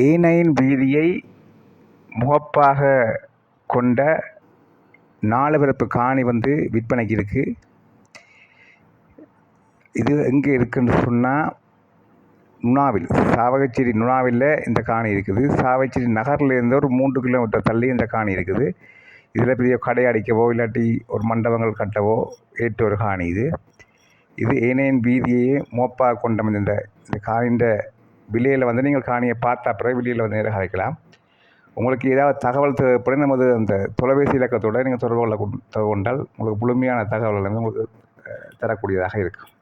ஏனையின் வீதியை முகப்பாக கொண்ட நாலு பிறப்பு காணி வந்து விற்பனைக்கு இருக்குது இது எங்கே இருக்குன்னு சொன்னால் நுணாவில் சாவகச்சேரி நுணாவில் இந்த காணி இருக்குது. சாவகச்சேரி நகர்லேருந்து ஒரு மூன்று கிலோமீட்டர் தள்ளி இந்த காணி இருக்குது. இதில் பெரிய கடை அடிக்கவோ இல்லாட்டி ஒரு மண்டபங்கள் கட்டவோ ஏற்ற ஒரு காணி இது. இது ஏனையின் வீதியையே மோப்பாக கொண்ட இந்த இந்த காணின்ற விலையில் வந்து நீங்கள் காணியை பார்த்த பிறகு விலையில் வந்து நேராக அழைக்கலாம். உங்களுக்கு ஏதாவது தகவல் தேவைப்படும் நமது அந்த தொலைபேசி இலக்கத்தோடு நீங்கள் தொடர்பு கொள்ள கொண்டால் உங்களுக்கு முழுமையான தகவல்கள் வந்து உங்களுக்கு தரக்கூடியதாக இருக்கும்.